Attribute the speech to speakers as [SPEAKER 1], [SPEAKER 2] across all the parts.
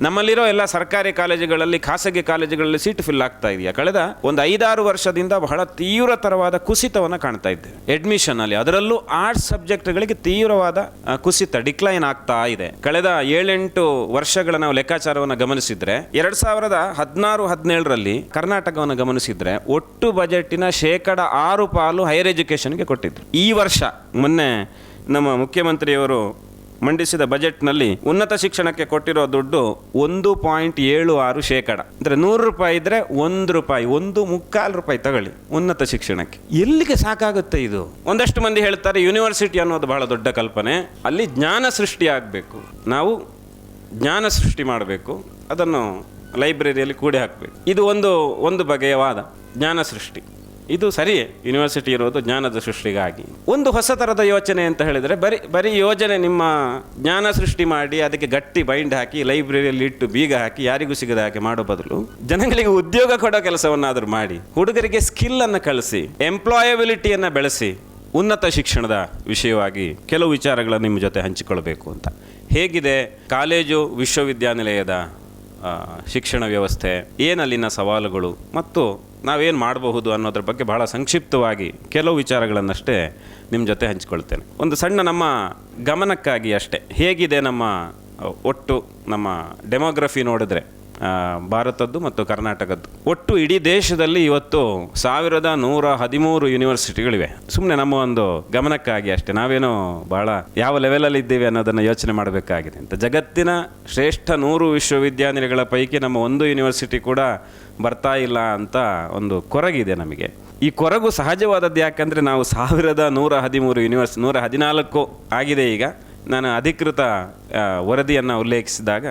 [SPEAKER 1] ನಮ್ಮಲ್ಲಿರೋ ಎಲ್ಲ ಸರ್ಕಾರಿ ಕಾಲೇಜುಗಳಲ್ಲಿ, ಖಾಸಗಿ ಕಾಲೇಜುಗಳಲ್ಲಿ ಸೀಟ್ ಫಿಲ್ ಆಗ್ತಾ ಇದೆಯಾ? ಕಳೆದ ಒಂದು ಐದಾರು ವರ್ಷದಿಂದ ಬಹಳ ತೀವ್ರತರವಾದ ಕುಸಿತವನ್ನು ಕಾಣ್ತಾ ಇದ್ದೇವೆ. ಅಡ್ಮಿಷನ್ ಅಲ್ಲಿ, ಅದರಲ್ಲೂ ಆರ್ಟ್ಸ್ ಸಬ್ಜೆಕ್ಟ್ಗಳಿಗೆ ತೀವ್ರವಾದ ಕುಸಿತ ಡಿಕ್ಲೈನ್ ಆಗ್ತಾ ಇದೆ. ಕಳೆದ ಏಳೆಂಟು ವರ್ಷಗಳ ನಾವು ಲೆಕ್ಕಾಚಾರವನ್ನು ಗಮನಿಸಿದ್ರೆ, ಎರಡ್ ಸಾವಿರದ ಹದಿನಾರು, ಹದಿನೇಳರಲ್ಲಿ ಕರ್ನಾಟಕವನ್ನು ಗಮನಿಸಿದ್ರೆ, ಒಟ್ಟು ಬಜೆಟಿನ ಶೇಕಡ ಆರು ಪಾಲು ಹೈಯರ್ ಎಜುಕೇಶನ್ಗೆ ಕೊಟ್ಟಿದ್ರು. ಈ ವರ್ಷ, ಮೊನ್ನೆ ನಮ್ಮ ಮುಖ್ಯಮಂತ್ರಿಯವರು ಮಂಡಿಸಿದ ಬಜೆಟ್ನಲ್ಲಿ ಉನ್ನತ ಶಿಕ್ಷಣಕ್ಕೆ ಕೊಟ್ಟಿರೋ ದುಡ್ಡು ಒಂದು ಪಾಯಿಂಟ್ ಏಳು ಆರು ಶೇಕಡ. ಅಂದರೆ ನೂರು ರೂಪಾಯಿ ಇದ್ರೆ ಒಂದು ರೂಪಾಯಿ, ಒಂದು ಮುಕ್ಕಾಲು ರೂಪಾಯಿ ತಗೊಳ್ಳಿ ಉನ್ನತ ಶಿಕ್ಷಣಕ್ಕೆ. ಎಲ್ಲಿಗೆ ಸಾಕಾಗುತ್ತೆ ಇದು? ಒಂದಷ್ಟು ಮಂದಿ ಹೇಳ್ತಾರೆ ಯೂನಿವರ್ಸಿಟಿ ಅನ್ನೋದು ಬಹಳ ದೊಡ್ಡ ಕಲ್ಪನೆ. ಅಲ್ಲಿ ಜ್ಞಾನ ಸೃಷ್ಟಿ ಆಗಬೇಕು. ನಾವು ಜ್ಞಾನ ಸೃಷ್ಟಿ ಮಾಡಬೇಕು. ಅದನ್ನು ಲೈಬ್ರರಿಯಲ್ಲಿ ಕೂಡಿ ಹಾಕಬೇಕು. ಇದು ಒಂದು ಒಂದು ಬಗೆಯ ವಾದ, ಜ್ಞಾನ ಸೃಷ್ಟಿ. ಇದು ಸರಿ ಯೂನಿವರ್ಸಿಟಿ ಇರೋದು ಜ್ಞಾನದ ಸೃಷ್ಟಿಗಾಗಿ. ಒಂದು ಹೊಸ ಥರದ ಯೋಚನೆ ಅಂತ ಹೇಳಿದರೆ, ಬರೀ ಬರೀ ಯೋಜನೆ ನಿಮ್ಮ ಜ್ಞಾನ ಸೃಷ್ಟಿ ಮಾಡಿ, ಅದಕ್ಕೆ ಗಟ್ಟಿ ಬೈಂಡ್ ಹಾಕಿ ಲೈಬ್ರರಿಯಲ್ಲಿ ಇಟ್ಟು ಬೀಗ ಹಾಕಿ, ಯಾರಿಗೂ ಸಿಗದ ಹಾಗೆ ಮಾಡೋ ಬದಲು, ಜನಗಳಿಗೆ ಉದ್ಯೋಗ ಕೊಡೋ ಕೆಲಸವನ್ನಾದರೂ ಮಾಡಿ, ಹುಡುಗರಿಗೆ ಸ್ಕಿಲ್ ಅನ್ನು ಕಳಿಸಿ ಎಂಪ್ಲಾಯಬಿಲಿಟಿಯನ್ನು ಬೆಳೆಸಿ, ಉನ್ನತ ಶಿಕ್ಷಣದ ವಿಷಯವಾಗಿ ಕೆಲವು ವಿಚಾರಗಳನ್ನು ನಿಮ್ಮ ಜೊತೆ ಹಂಚಿಕೊಳ್ಬೇಕು ಅಂತ. ಹೇಗಿದೆ? ಕಾಲೇಜು ವಿಶ್ವವಿದ್ಯಾನಿಲಯದ ಶಿಕ್ಷಣ ವ್ಯವಸ್ಥೆ, ಏನಲ್ಲಿನ ಸವಾಲುಗಳು ಮತ್ತು ನಾವೇನು ಮಾಡಬಹುದು ಅನ್ನೋದ್ರ ಬಗ್ಗೆ ಬಹಳ ಸಂಕ್ಷಿಪ್ತವಾಗಿ ಕೆಲವು ವಿಚಾರಗಳನ್ನಷ್ಟೇ ನಿಮ್ಮ ಜೊತೆ ಹಂಚಿಕೊಳ್ತೇನೆ. ಒಂದು ಸಣ್ಣ ನಮ್ಮ ಗಮನಕ್ಕಾಗಿ ಅಷ್ಟೇ. ಹೇಗಿದೆ ನಮ್ಮ ಒಟ್ಟು ನಮ್ಮ ಡೆಮೋಗ್ರಫಿ ನೋಡಿದ್ರೆ? ಭಾರತದ್ದು ಮತ್ತು ಕರ್ನಾಟಕದ್ದು. ಒಟ್ಟು ಇಡೀ ದೇಶದಲ್ಲಿ ಇವತ್ತು ಸಾವಿರದ ನೂರ ಹದಿಮೂರು ಯೂನಿವರ್ಸಿಟಿಗಳಿವೆ. ಸುಮ್ಮನೆ ನಮ್ಮ ಒಂದು ಗಮನಕ್ಕಾಗಿ ಅಷ್ಟೇ. ನಾವೇನೋ ಬಹಳ ಯಾವ ಲೆವೆಲಲ್ಲಿ ಇದ್ದೇವೆ ಅನ್ನೋದನ್ನು ಯೋಚನೆ ಮಾಡಬೇಕಾಗಿದೆ ಅಂತ. ಜಗತ್ತಿನ ಶ್ರೇಷ್ಠ ನೂರು ವಿಶ್ವವಿದ್ಯಾನಿಲಯಗಳ ಪೈಕಿ ನಮ್ಮ ಒಂದು ಯೂನಿವರ್ಸಿಟಿ ಕೂಡ ಬರ್ತಾ ಇಲ್ಲ ಅಂತ ಒಂದು ಕೊರಗಿದೆ ನಮಗೆ. ಈ ಕೊರಗು ಸಹಜವಾದದ್ದು ಯಾಕಂದರೆ ನಾವು ಸಾವಿರದ ನೂರ ಹದಿಮೂರು ಯೂನಿವರ್ಸ್ ನೂರ ಹದಿನಾಲ್ಕು ಆಗಿದೆ ಈಗ. ನಾನು ಅಧಿಕೃತ ವರದಿಯನ್ನು ಉಲ್ಲೇಖಿಸಿದಾಗ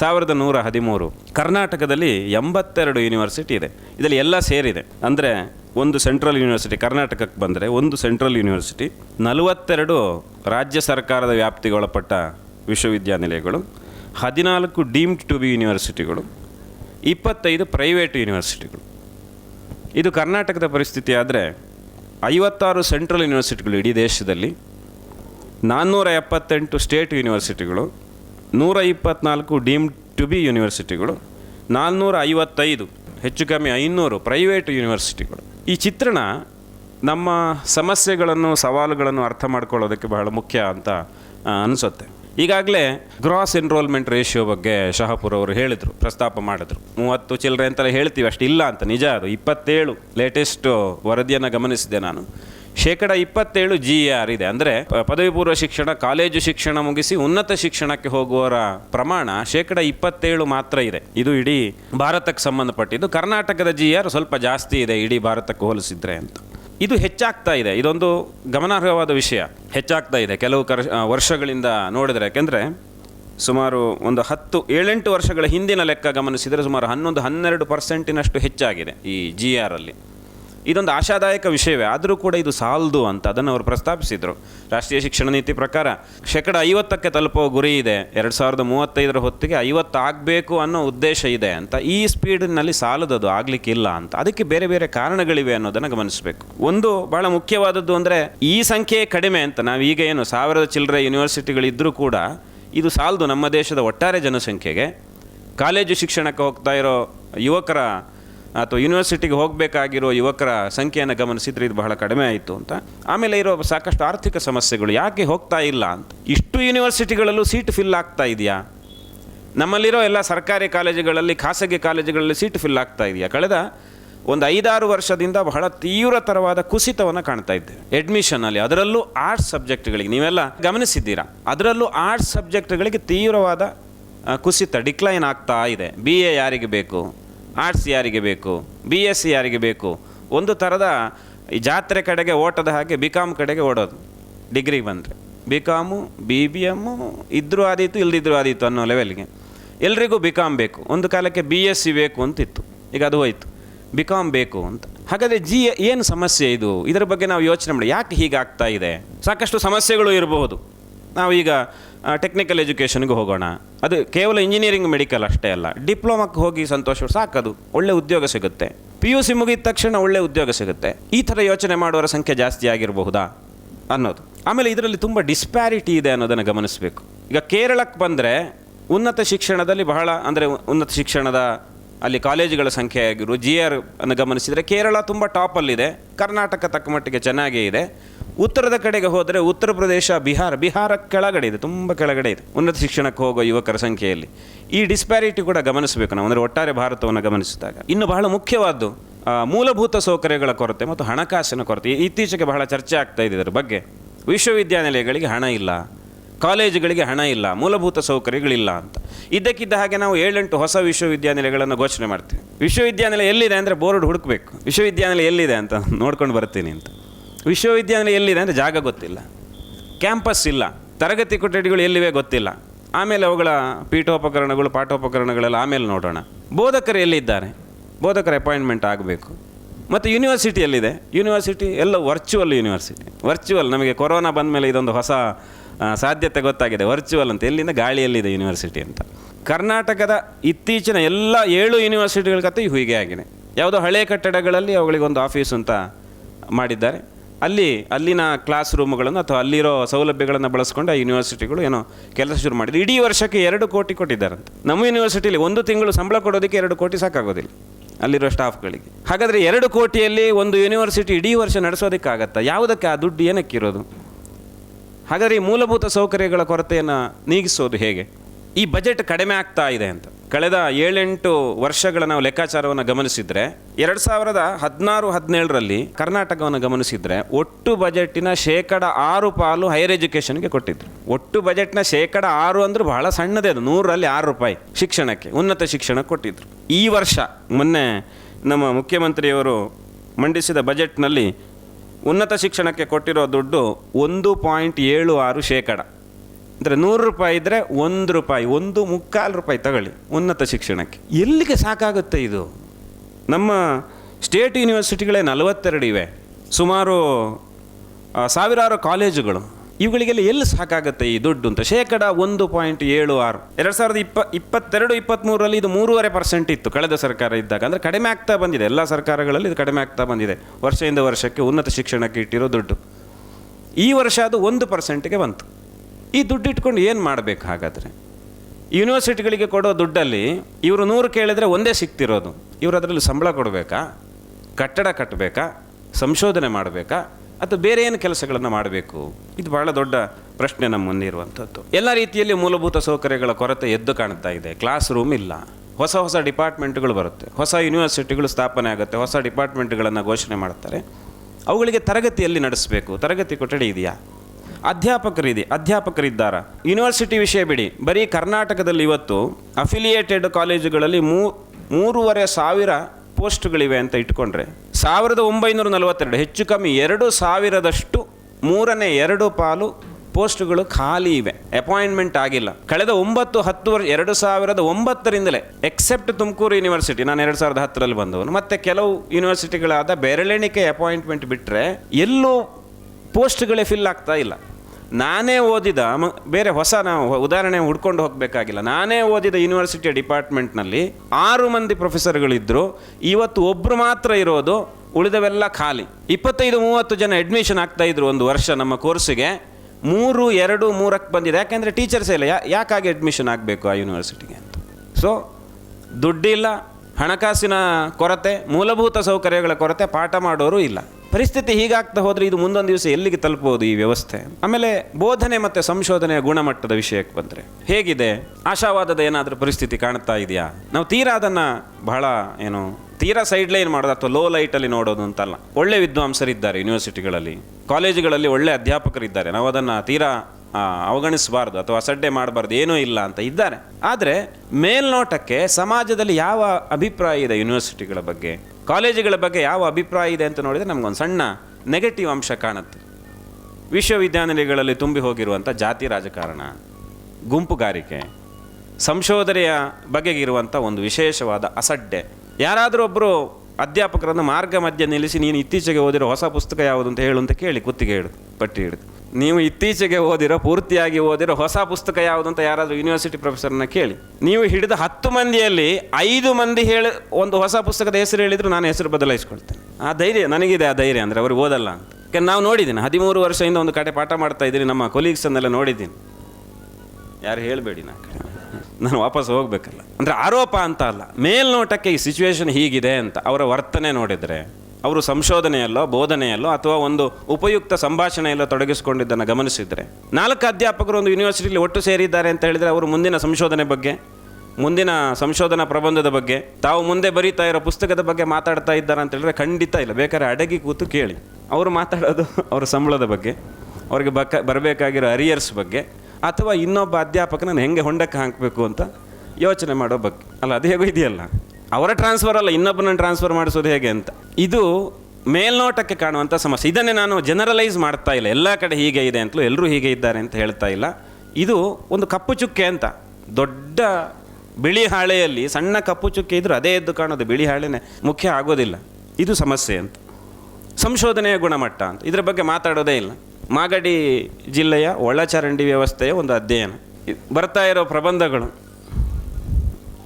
[SPEAKER 1] ಸಾವಿರದ ನೂರ ಹದಿಮೂರು ಕರ್ನಾಟಕದಲ್ಲಿ ಎಂಬತ್ತೆರಡು ಯೂನಿವರ್ಸಿಟಿ ಇದೆ. ಇದರಲ್ಲಿ ಎಲ್ಲ ಸೇರಿದೆ. ಅಂದರೆ ಒಂದು ಸೆಂಟ್ರಲ್ ಯೂನಿವರ್ಸಿಟಿ ಕರ್ನಾಟಕಕ್ಕೆ ಬಂದರೆ ಒಂದು ಸೆಂಟ್ರಲ್ ಯೂನಿವರ್ಸಿಟಿ, ನಲವತ್ತೆರಡು ರಾಜ್ಯ ಸರ್ಕಾರದ ವ್ಯಾಪ್ತಿಗೆ ಒಳಪಟ್ಟ ವಿಶ್ವವಿದ್ಯಾನಿಲಯಗಳು, ಹದಿನಾಲ್ಕು ಡೀಮ್ಡ್ ಟು ಬಿ ಯೂನಿವರ್ಸಿಟಿಗಳು, ಇಪ್ಪತ್ತೈದು ಪ್ರೈವೇಟ್ ಯೂನಿವರ್ಸಿಟಿಗಳು. ಇದು ಕರ್ನಾಟಕದ ಪರಿಸ್ಥಿತಿ ಆದರೆ ಐವತ್ತಾರು ಸೆಂಟ್ರಲ್ ಯೂನಿವರ್ಸಿಟಿಗಳು ಇಡೀ ದೇಶದಲ್ಲಿ ನಾನ್ನೂರ ಎಪ್ಪತ್ತೆಂಟು ಸ್ಟೇಟ್ ಯೂನಿವರ್ಸಿಟಿಗಳು ನೂರ ಇಪ್ಪತ್ನಾಲ್ಕು ಡೀಮ್ ಟು ಬಿ ಯೂನಿವರ್ಸಿಟಿಗಳು ನಾನ್ನೂರ ಐವತ್ತೈದು ಹೆಚ್ಚು ಕಮ್ಮಿ ಐನೂರು ಪ್ರೈವೇಟ್ ಯೂನಿವರ್ಸಿಟಿಗಳು. ಈ ಚಿತ್ರಣ ನಮ್ಮ ಸಮಸ್ಯೆಗಳನ್ನು, ಸವಾಲುಗಳನ್ನು ಅರ್ಥ ಮಾಡ್ಕೊಳ್ಳೋದಕ್ಕೆ ಬಹಳ ಮುಖ್ಯ ಅಂತ ಅನಿಸುತ್ತೆ. ಈಗಾಗಲೇ ಗ್ರಾಸ್ ಎನ್ರೋಲ್ಮೆಂಟ್ ರೇಷಿಯೋ ಬಗ್ಗೆ ಶಹಾಪುರ್ ಅವರು ಹೇಳಿದರು, ಪ್ರಸ್ತಾಪ ಮಾಡಿದ್ರು. ಮೂವತ್ತು ಚಿಲ್ಲರೆ ಅಂತಲೇ ಹೇಳ್ತೀವಿ ಅಷ್ಟು ಇಲ್ಲ ಅಂತ, ನಿಜ ಅದು. ಇಪ್ಪತ್ತೇಳು ಲೇಟೆಸ್ಟು ವರದಿಯನ್ನು ಗಮನಿಸಿದೆ ನಾನು. ಶೇಕಡ ಇಪ್ಪತ್ತೇಳು ಜಿ ಆರ್ ಇದೆ. ಅಂದರೆ ಪದವಿ ಪೂರ್ವ ಶಿಕ್ಷಣ, ಕಾಲೇಜು ಶಿಕ್ಷಣ ಮುಗಿಸಿ ಉನ್ನತ ಶಿಕ್ಷಣಕ್ಕೆ ಹೋಗುವವರ ಪ್ರಮಾಣ ಶೇಕಡ ಇಪ್ಪತ್ತೇಳು ಮಾತ್ರ ಇದೆ. ಇದು ಇಡೀ ಭಾರತಕ್ಕೆ ಸಂಬಂಧಪಟ್ಟಿದ್ದು. ಕರ್ನಾಟಕದ ಜಿ ಆರ್ ಸ್ವಲ್ಪ ಜಾಸ್ತಿ ಇದೆ ಇಡೀ ಭಾರತಕ್ಕೆ ಹೋಲಿಸಿದ್ರೆ ಅಂತ. ಇದು ಹೆಚ್ಚಾಗ್ತಾ ಇದೆ. ಇದೊಂದು ಗಮನಾರ್ಹವಾದ ವಿಷಯ. ಹೆಚ್ಚಾಗ್ತಾ ಇದೆ. ಕೆಲವು ಕರ್ ವರ್ಷಗಳಿಂದ ನೋಡಿದರೆ. ಯಾಕೆಂದರೆ ಸುಮಾರು ಒಂದು ಹತ್ತು, ಏಳೆಂಟು ವರ್ಷಗಳ ಹಿಂದಿನ ಲೆಕ್ಕ ಗಮನಿಸಿದರೆ ಸುಮಾರು ಹನ್ನೊಂದು, ಹನ್ನೆರಡು ಪರ್ಸೆಂಟಿನಷ್ಟು ಹೆಚ್ಚಾಗಿದೆ ಈ ಜಿ ಆರಲ್ಲಿ ಇದೊಂದು ಆಶಾದಾಯಕ ವಿಷಯವೇ. ಆದರೂ ಕೂಡ ಇದು ಸಾಲದು ಅಂತ ಅದನ್ನು ಅವರು ಪ್ರಸ್ತಾಪಿಸಿದರು. ರಾಷ್ಟ್ರೀಯ ಶಿಕ್ಷಣ ನೀತಿ ಪ್ರಕಾರ ಶೇಕಡ ಐವತ್ತಕ್ಕೆ ತಲುಪುವ ಗುರಿ ಇದೆ. ಎರಡು ಸಾವಿರದ ಮೂವತ್ತೈದರ ಹೊತ್ತಿಗೆ ಐವತ್ತು ಆಗಬೇಕು ಅನ್ನೋ ಉದ್ದೇಶ ಇದೆ ಅಂತ. ಈ ಸ್ಪೀಡಿನಲ್ಲಿ ಸಾಲದದು ಆಗಲಿಕ್ಕಿಲ್ಲ ಅಂತ. ಅದಕ್ಕೆ ಬೇರೆ ಬೇರೆ ಕಾರಣಗಳಿವೆ ಅನ್ನೋದನ್ನು ಗಮನಿಸಬೇಕು. ಒಂದು ಬಹಳ ಮುಖ್ಯವಾದದ್ದು ಅಂದರೆ ಈ ಸಂಖ್ಯೆ ಕಡಿಮೆ ಅಂತ. ನಾವು ಈಗ ಏನು ಸಾವಿರದ ಚಿಲ್ಲರೆ ಯೂನಿವರ್ಸಿಟಿಗಳಿದ್ದರೂ ಕೂಡ ಇದು ಸಾಲದು ನಮ್ಮ ದೇಶದ ಒಟ್ಟಾರೆ ಜನಸಂಖ್ಯೆಗೆ. ಕಾಲೇಜು ಶಿಕ್ಷಣಕ್ಕೆ ಹೋಗ್ತಾ ಇರೋ ಯುವಕರ ಅಥವಾ ಯೂನಿವರ್ಸಿಟಿಗೆ ಹೋಗಬೇಕಾಗಿರೋ ಯುವಕರ ಸಂಖ್ಯೆಯನ್ನು ಗಮನಿಸಿದ್ರೆ ಇದು ಬಹಳ ಕಡಿಮೆ ಆಯಿತು ಅಂತ. ಆಮೇಲೆ ಇರೋ ಸಾಕಷ್ಟು ಆರ್ಥಿಕ ಸಮಸ್ಯೆಗಳು, ಯಾಕೆ ಹೋಗ್ತಾ ಇಲ್ಲ ಅಂತ. ಇಷ್ಟು ಯೂನಿವರ್ಸಿಟಿಗಳಲ್ಲೂ ಸೀಟ್ ಫಿಲ್ ಆಗ್ತಾ ಇದೆಯಾ? ನಮ್ಮಲ್ಲಿರೋ ಎಲ್ಲ ಸರ್ಕಾರಿ ಕಾಲೇಜುಗಳಲ್ಲಿ, ಖಾಸಗಿ ಕಾಲೇಜುಗಳಲ್ಲಿ ಸೀಟ್ ಫಿಲ್ ಆಗ್ತಾ ಇದೆಯಾ? ಕಳೆದ ಒಂದು ಐದಾರು ವರ್ಷದಿಂದ ಬಹಳ ತೀವ್ರತರವಾದ ಕುಸಿತವನ್ನು ಕಾಣ್ತಾ ಇದ್ದೇವೆ. ಅಡ್ಮಿಷನಲ್ಲಿ ಅದರಲ್ಲೂ ಆರ್ಟ್ಸ್ ಸಬ್ಜೆಕ್ಟ್ಗಳಿಗೆ ನೀವೆಲ್ಲ ಗಮನಿಸಿದ್ದೀರಾ? ಅದರಲ್ಲೂ ಆರ್ಟ್ಸ್ ಸಬ್ಜೆಕ್ಟ್ಗಳಿಗೆ ತೀವ್ರವಾದ ಕುಸಿತ ಡಿಕ್ಲೈನ್ ಆಗ್ತಾ ಇದೆ. ಬಿ ಎ ಯಾರಿಗೆ ಬೇಕು? ಆರ್ಟ್ಸ್ ಯಾರಿಗೆ ಬೇಕು? ಬಿ ಎಸ್ ಸಿ ಯಾರಿಗೆ ಬೇಕು? ಒಂದು ಥರದ ಈ ಜಾತ್ರೆ ಕಡೆಗೆ ಓಟದ ಹಾಗೆ ಬಿ ಕಾಮ್ ಕಡೆಗೆ ಓಡೋದು. ಡಿಗ್ರಿಗೆ ಬಂದರೆ. B com B B M ಇದ್ದರೂ ಆದೀತು ಇಲ್ಲದಿದ್ದರೂ ಆದೀತು ಅನ್ನೋ ಲೆವೆಲ್ಗೆ ಎಲ್ರಿಗೂ ಬಿ ಕಾಮ್ ಬೇಕು. ಒಂದು ಕಾಲಕ್ಕೆ ಬಿ ಎಸ್ ಸಿ ಬೇಕು ಅಂತಿತ್ತು. ಈಗ ಅದು ಹೋಯಿತು. ಬಿ ಕಾಮ್ ಬೇಕು ಅಂತ. ಹಾಗಾದರೆ ಜಿ, ಏನು ಸಮಸ್ಯೆ ಇದು? ಇದರ ಬಗ್ಗೆ ನಾವು ಯೋಚನೆ ಮಾಡಿ. ಯಾಕೆ ಹೀಗಾಗ್ತಾ ಇದೆ? ಸಾಕಷ್ಟು ಸಮಸ್ಯೆಗಳು ಇರಬಹುದು. ನಾವೀಗ ಟೆಕ್ನಿಕಲ್ ಎಜುಕೇಷನ್ಗೆ ಹೋಗೋಣ. ಅದು ಕೇವಲ ಇಂಜಿನಿಯರಿಂಗ್ ಮೆಡಿಕಲ್ ಅಷ್ಟೇ ಅಲ್ಲ. ಡಿಪ್ಲೊಮಾಕ್ಕೆ ಹೋಗಿ ಸಂತೋಷ, ಸಾಕದು. ಒಳ್ಳೆ ಉದ್ಯೋಗ ಸಿಗುತ್ತೆ. ಪಿ ಯು ಸಿ ಮುಗಿದ ತಕ್ಷಣ ಒಳ್ಳೆ ಉದ್ಯೋಗ ಸಿಗುತ್ತೆ. ಈ ಥರ ಯೋಚನೆ ಮಾಡುವರ ಸಂಖ್ಯೆ ಜಾಸ್ತಿ ಆಗಿರಬಹುದಾ? ಅನ್ನೋದು. ಆಮೇಲೆ ಇದರಲ್ಲಿ ತುಂಬ ಡಿಸ್ಪ್ಯಾರಿಟಿ ಇದೆ ಅನ್ನೋದನ್ನು ಗಮನಿಸಬೇಕು. ಈಗ ಕೇರಳಕ್ಕೆ ಬಂದರೆ ಉನ್ನತ ಶಿಕ್ಷಣದಲ್ಲಿ ಬಹಳ, ಅಂದರೆ ಉನ್ನತ ಶಿಕ್ಷಣದ ಅಲ್ಲಿ ಕಾಲೇಜುಗಳ ಸಂಖ್ಯೆ ಆಗಿರು ಜಿ ಆರ್ ಅನ್ನು ಗಮನಿಸಿದರೆ ಕೇರಳ ತುಂಬ ಟಾಪಲ್ಲಿದೆ ಕರ್ನಾಟಕ ತಕ್ಕ ಮಟ್ಟಿಗೆ ಚೆನ್ನಾಗೇ ಇದೆ. ಉತ್ತರದ ಕಡೆಗೆ ಹೋದರೆ ಉತ್ತರ ಪ್ರದೇಶ, ಬಿಹಾರ ಬಿಹಾರ ಕೆಳಗಡೆ ಇದೆ, ತುಂಬ ಕೆಳಗಡೆ ಇದೆ. ಉನ್ನತ ಶಿಕ್ಷಣಕ್ಕೆ ಹೋಗೋ ಯುವಕರ ಸಂಖ್ಯೆಯಲ್ಲಿ. ಈ ಡಿಸ್ಪ್ಯಾರಿಟಿ ಕೂಡ ಗಮನಿಸಬೇಕು ನಾವು, ಅಂದರೆ ಒಟ್ಟಾರೆ ಭಾರತವನ್ನು ಗಮನಿಸಿದಾಗ. ಇನ್ನು ಬಹಳ ಮುಖ್ಯವಾದ್ದು ಮೂಲಭೂತ ಸೌಕರ್ಯಗಳ ಕೊರತೆ ಮತ್ತು ಹಣಕಾಸಿನ ಕೊರತೆ. ಇತ್ತೀಚೆಗೆ ಬಹಳ ಚರ್ಚೆ ಆಗ್ತಾ ಇದೆ ಇದರ ಬಗ್ಗೆ. ವಿಶ್ವವಿದ್ಯಾನಿಲಯಗಳಿಗೆ ಹಣ ಇಲ್ಲ, ಕಾಲೇಜುಗಳಿಗೆ ಹಣ ಇಲ್ಲ, ಮೂಲಭೂತ ಸೌಕರ್ಯಗಳಿಲ್ಲ ಅಂತ. ಇದ್ದಕ್ಕಿದ್ದ ಹಾಗೆ ನಾವು ಏಳೆಂಟು ಹೊಸ ವಿಶ್ವವಿದ್ಯಾನಿಲಯಗಳನ್ನು ಘೋಷಣೆ ಮಾಡ್ತೀವಿ. ವಿಶ್ವವಿದ್ಯಾನಿಲಯ ಎಲ್ಲಿದೆ ಅಂದರೆ ಬೋರ್ಡ್ ಹುಡುಕಬೇಕು. ವಿಶ್ವವಿದ್ಯಾನಿಲಯ ಎಲ್ಲಿದೆ ಅಂತ ನೋಡ್ಕೊಂಡು ಬರ್ತೀನಿ ಅಂತ. ವಿಶ್ವವಿದ್ಯಾನಿಲಯ ಎಲ್ಲಿದೆ ಅಂದರೆ ಜಾಗ ಗೊತ್ತಿಲ್ಲ. ಕ್ಯಾಂಪಸ್ ಇಲ್ಲ. ತರಗತಿ ಕೊಠಡಿಗಳು ಎಲ್ಲಿವೆ ಗೊತ್ತಿಲ್ಲ. ಆಮೇಲೆ ಅವುಗಳ ಪೀಠೋಪಕರಣಗಳು, ಪಾಠೋಪಕರಣಗಳೆಲ್ಲ ಆಮೇಲೆ ನೋಡೋಣ. ಬೋಧಕರು ಎಲ್ಲಿದ್ದಾರೆ? ಬೋಧಕರ ಅಪಾಯಿಂಟ್ಮೆಂಟ್ ಆಗಬೇಕು. ಮತ್ತು ಯೂನಿವರ್ಸಿಟಿ ಎಲ್ಲಿದೆ? ಯೂನಿವರ್ಸಿಟಿ ಎಲ್ಲ ವರ್ಚುವಲ್ ಯೂನಿವರ್ಸಿಟಿ. ವರ್ಚುವಲ್ ನಮಗೆ ಕೊರೋನಾ ಬಂದ ಮೇಲೆ ಇದೊಂದು ಹೊಸ ಸಾಧ್ಯತೆ ಗೊತ್ತಾಗಿದೆ. ವರ್ಚುವಲ್ ಅಂತ. ಎಲ್ಲಿಂದ? ಗಾಳಿಯಲ್ಲಿದೆ ಯೂನಿವರ್ಸಿಟಿ ಅಂತ. ಕರ್ನಾಟಕದ ಇತ್ತೀಚಿನ ಎಲ್ಲ ಏಳು ಯೂನಿವರ್ಸಿಟಿಗಳ ಕತೆ ಹೀಗೆ ಆಗಿದೆ. ಯಾವುದೋ ಹಳೆ ಕಟ್ಟಡಗಳಲ್ಲಿ ಅವುಗಳಿಗೊಂದು ಆಫೀಸ್ ಅಂತ ಮಾಡಿದ್ದಾರೆ. ಅಲ್ಲಿ, ಅಲ್ಲಿನ ಕ್ಲಾಸ್ ರೂಮ್ಗಳನ್ನು ಅಥವಾ ಅಲ್ಲಿರೋ ಸೌಲಭ್ಯಗಳನ್ನು ಬಳಸ್ಕೊಂಡು ಆ ಯೂನಿವರ್ಸಿಟಿಗಳು ಏನೋ ಕೆಲಸ ಶುರು ಮಾಡಿದ್ರು. ಇಡೀ ವರ್ಷಕ್ಕೆ ಎರಡು ಕೋಟಿ ಕೊಟ್ಟಿದ್ದಾರಂತೆ. ನಮ್ಮ ಯೂನಿವರ್ಸಿಟಿಲಿ ಒಂದು ತಿಂಗಳು ಸಂಬಳ ಕೊಡೋದಕ್ಕೆ ಎರಡು ಕೋಟಿ ಸಾಕಾಗೋದಿಲ್ಲ ಅಲ್ಲಿರೋ ಸ್ಟಾಫ್ಗಳಿಗೆ ಹಾಗಾದರೆ ಎರಡು ಕೋಟಿಯಲ್ಲಿ ಒಂದು ಯೂನಿವರ್ಸಿಟಿ ಇಡೀ ವರ್ಷ ನಡೆಸೋದಕ್ಕಾಗತ್ತಾ? ಯಾವುದಕ್ಕೆ ಆ ದುಡ್ಡು ಏನಕ್ಕಿರೋದು? ಹಾಗಾದರೆ ಈ ಮೂಲಭೂತ ಸೌಕರ್ಯಗಳ ಕೊರತೆಯನ್ನು ನೀಗಿಸೋದು ಹೇಗೆ? ಈ ಬಜೆಟ್ ಕಡಿಮೆ ಆಗ್ತಾ ಇದೆ ಅಂತ. ಕಳೆದ ಏಳೆಂಟು ವರ್ಷಗಳ ನಾವು ಲೆಕ್ಕಾಚಾರವನ್ನು ಗಮನಿಸಿದರೆ, ಎರಡು ಸಾವಿರದ ಹದಿನಾರು, ಹದಿನೇಳರಲ್ಲಿ ಕರ್ನಾಟಕವನ್ನು ಗಮನಿಸಿದರೆ ಒಟ್ಟು ಬಜೆಟಿನ ಶೇಕಡ ಆರು ಪಾಲು ಹೈಯರ್ ಎಜುಕೇಷನ್ಗೆ ಕೊಟ್ಟಿದ್ರು. ಒಟ್ಟು ಬಜೆಟ್ನ ಶೇಕಡ ಆರು ಅಂದ್ರೆ ಬಹಳ ಸಣ್ಣದೇ ಅದು. ನೂರರಲ್ಲಿ ಆರು ರೂಪಾಯಿ ಶಿಕ್ಷಣಕ್ಕೆ, ಉನ್ನತ ಶಿಕ್ಷಣ ಕೊಟ್ಟಿದ್ರು. ಈ ವರ್ಷ ಮೊನ್ನೆ ನಮ್ಮ ಮುಖ್ಯಮಂತ್ರಿಯವರು ಮಂಡಿಸಿದ ಬಜೆಟ್ನಲ್ಲಿ ಉನ್ನತ ಶಿಕ್ಷಣಕ್ಕೆ ಕೊಟ್ಟಿರೋ ದುಡ್ಡು ಒಂದು ಪಾಯಿಂಟ್ ಏಳು ಆರು ಶೇಕಡ. ಅಂದರೆ ನೂರು ರೂಪಾಯಿ ಇದ್ದರೆ ಒಂದು ರೂಪಾಯಿ, ಒಂದು ಮುಕ್ಕಾಲು ರೂಪಾಯಿ ತಗೊಳ್ಳಿ ಉನ್ನತ ಶಿಕ್ಷಣಕ್ಕೆ. ಎಲ್ಲಿಗೆ ಸಾಕಾಗುತ್ತೆ ಇದು? ನಮ್ಮ ಸ್ಟೇಟ್ ಯೂನಿವರ್ಸಿಟಿಗಳೇ ನಲವತ್ತೆರಡು ಇವೆ. ಸುಮಾರು ಸಾವಿರಾರು ಕಾಲೇಜುಗಳು. ಇವುಗಳಿಗೆಲ್ಲ ಎಲ್ಲಿ ಸಾಕಾಗುತ್ತೆ ಈ ದುಡ್ಡು ಅಂತ? ಶೇಕಡ ಒಂದು ಪಾಯಿಂಟ್ ಏಳು ಆರು. ಎರಡು ಸಾವಿರದ ಇಪ್ಪ, ಇಪ್ಪತ್ತೆರಡು ಇಪ್ಪತ್ತ್ಮೂರರಲ್ಲಿ ಇದು ಮೂರುವರೆ ಪರ್ಸೆಂಟ್ ಇತ್ತು ಕಳೆದ ಸರ್ಕಾರ ಇದ್ದಾಗ. ಅಂದರೆ ಕಡಿಮೆ ಆಗ್ತಾ ಬಂದಿದೆ. ಎಲ್ಲ ಸರ್ಕಾರಗಳಲ್ಲಿ ಇದು ಕಡಿಮೆ ಆಗ್ತಾ ಬಂದಿದೆ. ವರ್ಷದಿಂದ ವರ್ಷಕ್ಕೆ ಉನ್ನತ ಶಿಕ್ಷಣಕ್ಕೆ ಇಟ್ಟಿರೋ ದುಡ್ಡು. ಈ ವರ್ಷ ಅದು ಒಂದು ಪರ್ಸೆಂಟ್ಗೆ ಬಂತು. ಈ ದುಡ್ಡು ಇಟ್ಕೊಂಡು ಏನು ಮಾಡಬೇಕು ಹಾಗಾದರೆ ಯೂನಿವರ್ಸಿಟಿಗಳಿಗೆ ಕೊಡೋ ದುಡ್ಡಲ್ಲಿ ಇವರು ನೂರು ಕೇಳಿದರೆ ಒಂದೇ ಸಿಗ್ತಿರೋದು ಇವರು ಅದರಲ್ಲಿ ಸಂಬಳ ಕೊಡಬೇಕಾ? ಕಟ್ಟಡ ಕಟ್ಟಬೇಕಾ ಸಂಶೋಧನೆ ಮಾಡಬೇಕಾ? ಅಥವಾ ಬೇರೆ ಏನು ಕೆಲಸಗಳನ್ನು ಮಾಡಬೇಕು? ಇದು ಬಹಳ ದೊಡ್ಡ ಪ್ರಶ್ನೆ ನಮ್ಮ ಮುಂದೆ ಇರುವಂಥದ್ದು ಎಲ್ಲ ರೀತಿಯಲ್ಲಿ ಮೂಲಭೂತ ಸೌಕರ್ಯಗಳ ಕೊರತೆ ಎದ್ದು ಕಾಣ್ತಾ ಇದೆ. ಕ್ಲಾಸ್ ರೂಮ್ ಇಲ್ಲ. ಹೊಸ ಹೊಸ ಡಿಪಾರ್ಟ್ಮೆಂಟ್ಗಳು ಬರುತ್ತೆ. ಹೊಸ ಯೂನಿವರ್ಸಿಟಿಗಳು ಸ್ಥಾಪನೆ ಆಗುತ್ತೆ. ಹೊಸ ಡಿಪಾರ್ಟ್ಮೆಂಟ್ಗಳನ್ನು ಘೋಷಣೆ ಮಾಡ್ತಾರೆ. ಅವುಗಳಿಗೆ ತರಗತಿಯಲ್ಲಿ ನಡೆಸಬೇಕು. ತರಗತಿ ಕೊಠಡಿ ಇದೆಯಾ? ಅಧ್ಯಾಪಕರಿದೆ, ಅಧ್ಯಾಪಕರಿದ್ದಾರೆ. ಯೂನಿವರ್ಸಿಟಿ ವಿಷಯ ಬಿಡಿ. ಬರೀ ಕರ್ನಾಟಕದಲ್ಲಿ ಇವತ್ತು ಅಫಿಲಿಯೇಟೆಡ್ ಕಾಲೇಜುಗಳಲ್ಲಿ ಮೂ, ಮೂರುವರೆ ಸಾವಿರ ಪೋಸ್ಟ್ಗಳಿವೆ ಅಂತ ಇಟ್ಕೊಂಡ್ರೆ. ಸಾವಿರದ ಒಂಬೈನೂರ ನಲವತ್ತೆರಡು, ಹೆಚ್ಚು ಕಮ್ಮಿ ಎರಡು ಸಾವಿರದಷ್ಟು ಮೂರನೇ ಎರಡು ಪಾಲು ಪೋಸ್ಟ್ಗಳು ಖಾಲಿ ಇವೆ. ಅಪಾಯಿಂಟ್ಮೆಂಟ್ ಆಗಿಲ್ಲ. ಕಳೆದ ಒಂಬತ್ತು, ಹತ್ತು ವರ್ಷ ಎರಡು ಸಾವಿರದ ಒಂಬತ್ತರಿಂದಲೇ ಎಕ್ಸೆಪ್ಟ್ ತುಮಕೂರು ಯೂನಿವರ್ಸಿಟಿ ನಾನು ಎರಡು ಸಾವಿರದ ಹತ್ತರಲ್ಲಿ ಬಂದವನು. ಮತ್ತು ಕೆಲವು ಯೂನಿವರ್ಸಿಟಿಗಳಾದ ಬೆರಳೆಣಿಕೆ ಅಪಾಯಿಂಟ್ಮೆಂಟ್ ಬಿಟ್ಟರೆ ಎಲ್ಲೂ ಪೋಸ್ಟ್ಗಳೇ ಫಿಲ್ ಆಗ್ತಾ ಇಲ್ಲ. ನಾನೇ ಓದಿದ ಬೇರೆ ಹೊಸ ನಾವು ಉದಾಹರಣೆ ಹುಡ್ಕೊಂಡು ಹೋಗಬೇಕಾಗಿಲ್ಲ. ನಾನೇ ಓದಿದ ಯೂನಿವರ್ಸಿಟಿಯ ಡಿಪಾರ್ಟ್ಮೆಂಟ್ನಲ್ಲಿ ಆರು ಮಂದಿ ಪ್ರೊಫೆಸರ್ಗಳಿದ್ದರು ಇವತ್ತು ಒಬ್ಬರು ಮಾತ್ರ ಇರೋದು ಉಳಿದವೆಲ್ಲ ಖಾಲಿ. ಇಪ್ಪತ್ತೈದು, ಮೂವತ್ತು ಜನ ಅಡ್ಮಿಷನ್ ಆಗ್ತಾ ಇದ್ರು ಒಂದು ವರ್ಷ ನಮ್ಮ ಕೋರ್ಸಿಗೆ ಮೂರು, ಎರಡು, ಮೂರಕ್ಕೆ ಬಂದಿದೆ. ಯಾಕೆಂದರೆ ಟೀಚರ್ಸ್ ಇಲ್ಲ ಯಾಕಾಗಿ ಅಡ್ಮಿಷನ್ ಆಗಬೇಕು ಆ ಯೂನಿವರ್ಸಿಟಿಗೆ ಅಂತ. ಸೊ ದುಡ್ಡಿಲ್ಲ, ಹಣಕಾಸಿನ ಕೊರತೆ, ಮೂಲಭೂತ ಸೌಕರ್ಯಗಳ ಕೊರತೆ, ಪಾಠ ಮಾಡೋರು ಇಲ್ಲ. ಪರಿಸ್ಥಿತಿ ಹೀಗಾಗ್ತಾ ಹೋದರೆ ಇದು ಮುಂದೊಂದು ದಿವಸ ಎಲ್ಲಿಗೆ ತಲುಪಬಹುದು ಈ ವ್ಯವಸ್ಥೆ? ಆಮೇಲೆ ಬೋಧನೆ ಮತ್ತು ಸಂಶೋಧನೆಯ ಗುಣಮಟ್ಟದ ವಿಷಯಕ್ಕೆ ಬಂದರೆ. ಹೇಗಿದೆ? ಆಶಾವಾದದ ಏನಾದರೂ ಪರಿಸ್ಥಿತಿ ಕಾಣ್ತಾ ಇದೆಯಾ? ನಾವು ತೀರಾ ಅದನ್ನು ಬಹಳ ಏನು, ತೀರಾ ಸೈಡ್ ಲೈನ್ ಮಾಡೋದು ಅಥವಾ ಲೋ ಲೈಟಲ್ಲಿ ನೋಡೋದು ಅಂತಲ್ಲ. ಒಳ್ಳೆ ವಿದ್ವಾಂಸರಿದ್ದಾರೆ ಯೂನಿವರ್ಸಿಟಿಗಳಲ್ಲಿ ಕಾಲೇಜುಗಳಲ್ಲಿ ಒಳ್ಳೆ ಅಧ್ಯಾಪಕರಿದ್ದಾರೆ. ನಾವು ಅದನ್ನು ತೀರಾ ಅವಗಣಿಸಬಾರ್ದು ಅಥವಾ ಅಸಡ್ಡೆ ಮಾಡಬಾರ್ದು, ಏನೂ ಇಲ್ಲ ಅಂತ ಇದ್ದಾರೆ. ಆದರೆ ಮೇಲ್ನೋಟಕ್ಕೆ ಸಮಾಜದಲ್ಲಿ ಯಾವ ಅಭಿಪ್ರಾಯ ಇದೆ ಯೂನಿವರ್ಸಿಟಿಗಳ ಬಗ್ಗೆ? ಕಾಲೇಜುಗಳ ಬಗ್ಗೆ ಯಾವ ಅಭಿಪ್ರಾಯ ಇದೆ ಅಂತ ನೋಡಿದರೆ ನಮಗೊಂದು ಸಣ್ಣ ನೆಗೆಟಿವ್ ಅಂಶ ಕಾಣುತ್ತೆ. ವಿಶ್ವವಿದ್ಯಾನಿಲಯಗಳಲ್ಲಿ ತುಂಬಿ ಹೋಗಿರುವಂಥ ಜಾತಿ ರಾಜಕಾರಣ, ಗುಂಪುಗಾರಿಕೆ, ಸಂಶೋಧನೆಯ ಬಗೆಗಿರುವಂಥ ಒಂದು ವಿಶೇಷವಾದ ಅಸಡ್ಡೆ. ಯಾರಾದರೂ ಒಬ್ಬರು ಅಧ್ಯಾಪಕರನ್ನು ಮಾರ್ಗ ಮಧ್ಯೆ ನಿಲ್ಲಿಸಿ ನೀನು ಇತ್ತೀಚೆಗೆ ಓದಿರೋ ಹೊಸ ಪುಸ್ತಕ ಯಾವುದು ಅಂತ ಹೇಳು ಅಂತ ಕೇಳಿ ಕುತ್ತಿಗೆ ಹಿಡಿದು, ಪಟ್ಟಿ ಹಿಡಿದು. ನೀವು ಇತ್ತೀಚೆಗೆ ಓದಿರೋ, ಪೂರ್ತಿಯಾಗಿ ಓದಿರೋ ಹೊಸ ಪುಸ್ತಕ ಯಾವುದು ಅಂತ ಯಾರಾದರೂ ಯೂನಿವರ್ಸಿಟಿ ಪ್ರೊಫೆಸರ್ನ ಕೇಳಿ. ನೀವು ಹಿಡಿದ ಹತ್ತು ಮಂದಿಯಲ್ಲಿ ಐದು ಮಂದಿ ಹೇಳಿ ಒಂದು ಹೊಸ ಪುಸ್ತಕದ ಹೆಸರು ಹೇಳಿದ್ರು ನಾನು ಹೆಸರು ಬದಲಾಯಿಸ್ಕೊಳ್ತೇನೆ. ಆ ಧೈರ್ಯ, ನನಗಿದೆ ಆ ಧೈರ್ಯ ಅಂದರೆ ಅವ್ರಿಗೆ ಓದಲ್ಲ ಅಂತ. ನಾವು ನೋಡಿದ್ದೀನಿ, ಹದಿಮೂರು ವರ್ಷದಿಂದ ಒಂದು ಕಡೆ ಪಾಠ ಮಾಡ್ತಾ ಇದ್ದೀನಿ, ನಮ್ಮ ಕೊಲೀಗ್ಸನ್ನೆಲ್ಲ ನೋಡಿದ್ದೀನಿ. ಯಾರು ಹೇಳಬೇಡಿ ನಾ ನಾನು ವಾಪಸ್ ಹೋಗಬೇಕಲ್ಲ. ಅಂದರೆ ಆರೋಪ ಅಂತ ಅಲ್ಲ. ಮೇಲ್ನೋಟಕ್ಕೆ ಈ ಸಿಚುವೇಶನ್ ಹೀಗಿದೆ ಅಂತ ಅವರ ವರ್ತನೆ ನೋಡಿದರೆ, ಅವರು ಸಂಶೋಧನೆಯಲ್ಲೋ, ಬೋಧನೆಯಲ್ಲೋ, ಅಥವಾ ಒಂದು ಉಪಯುಕ್ತ ಸಂಭಾಷಣೆಯಲ್ಲೋ ತೊಡಗಿಸಿಕೊಂಡಿದ್ದನ್ನು ಗಮನಿಸಿದರೆ, ನಾಲ್ಕು ಅಧ್ಯಾಪಕರು ಒಂದು ಯೂನಿವರ್ಸಿಟಿಲಿ ಒಟ್ಟು ಸೇರಿದ್ದಾರೆ ಅಂತ ಹೇಳಿದರೆ ಅವರು ಮುಂದಿನ ಸಂಶೋಧನೆ ಬಗ್ಗೆ, ಮುಂದಿನ ಸಂಶೋಧನಾ ಪ್ರಬಂಧದ ಬಗ್ಗೆ, ತಾವು ಮುಂದೆ ಬರೀತಾ ಇರೋ ಪುಸ್ತಕದ ಬಗ್ಗೆ ಮಾತಾಡ್ತಾ ಇದ್ದಾರೆ ಅಂತ ಹೇಳಿದ್ರೆ ಖಂಡಿತ ಇಲ್ಲ. ಬೇಕಾದ್ರೆ ಅಡಗಿ ಕೂತು ಕೇಳಿ. ಅವರು ಮಾತಾಡೋದು ಅವರ ಸಂಬಳದ ಬಗ್ಗೆ, ಅವ್ರಿಗೆ ಬಕ, ಬರಬೇಕಾಗಿರೋ ಅರಿಯರ್ಸ್ ಬಗ್ಗೆ ಅಥವಾ ಇನ್ನೊಬ್ಬ ಅಧ್ಯಾಪಕನ ಹೆಂಗೆ ಹೊಂಡಕ್ಕೆ ಹಾಕಬೇಕು ಅಂತ ಯೋಚನೆ ಮಾಡೋ ಬಗ್ಗೆ ಅಲ್ಲ, ಅದು ಹೇಗೋ ಇದೆಯಲ್ಲ. ಅವರ ಟ್ರಾನ್ಸ್ಫರ್ ಅಲ್ಲ ಇನ್ನೊಬ್ಬನ ಟ್ರಾನ್ಸ್ಫರ್ ಮಾಡಿಸೋದು ಹೇಗೆ ಅಂತ. ಇದು ಮೇಲ್ನೋಟಕ್ಕೆ ಕಾಣುವಂಥ ಸಮಸ್ಯೆ. ಇದನ್ನೇ ನಾನು ಜನರಲೈಸ್ ಮಾಡ್ತಾ ಇಲ್ಲ. ಎಲ್ಲ ಕಡೆ ಹೀಗೆ ಇದೆ ಅಂತಲೂ ಎಲ್ಲರೂ ಹೀಗೆ ಇದ್ದಾರೆ ಅಂತ ಹೇಳ್ತಾ ಇಲ್ಲ. ಇದು ಒಂದು ಕಪ್ಪು ಚುಕ್ಕೆ ಅಂತ. ದೊಡ್ಡ ಬಿಳಿ ಹಾಳೆಯಲ್ಲಿ, ಸಣ್ಣ ಕಪ್ಪು ಚುಕ್ಕೆ ಇದ್ದರೂ ಅದೇ ಎದ್ದು ಕಾಣೋದು. ಬಿಳಿ ಹಾಳೆನೇ ಮುಖ್ಯ ಆಗೋದಿಲ್ಲ. ಇದು ಸಮಸ್ಯೆ ಅಂತ. ಸಂಶೋಧನೆಯ ಗುಣಮಟ್ಟ ಅಂತ. ಇದರ ಬಗ್ಗೆ ಮಾತಾಡೋದೇ ಇಲ್ಲ. ಮಾಗಡಿ ಜಿಲ್ಲೆಯ ಒಳಚರಂಡಿ ವ್ಯವಸ್ಥೆಯ ಒಂದು ಅಧ್ಯಯನ. ಬರ್ತಾ ಇರೋ ಪ್ರಬಂಧಗಳು,